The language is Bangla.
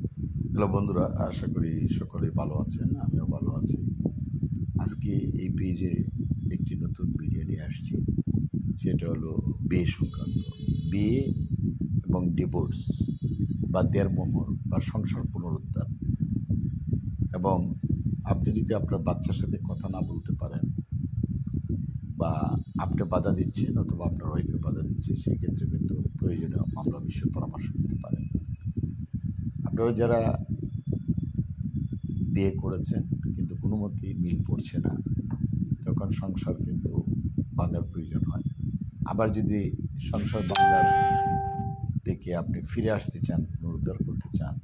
হ্যালো বন্ধুরা, আশা করি সকলেই ভালো আছেন, আমিও ভালো আছি। আজকে এই পেজে একটি নতুন ভিডিও নিয়ে আসছি। সেটা হলো বিয়ে সংক্রান্ত। বিয়ে এবং ডিভোর্স বা দেড় মোহর, বা সংসার পুনরুদ্ধার। এবং আপনি যদি আপনার বাচ্চার সাথে কথা না বলতে পারেন, বা আপনি বাধা দিচ্ছেন অথবা আপনার ওয়াইফে বাধা দিচ্ছে, সেই ক্ষেত্রে কিন্তু প্রয়োজনীয় মামলা বিষয়ে পরামর্শ নিতে পারেন। আপনারা যারা বিয়ে করেছেন, কিন্তু কোনো মতেই মিল পড়ছে না। তখন সংসার কিন্তু ভাঙার প্রয়োজন হয়। আবার যদি সংসার ভাঙার থেকে আপনি ফিরে আসতে চান পুনরুদ্ধার করতে চান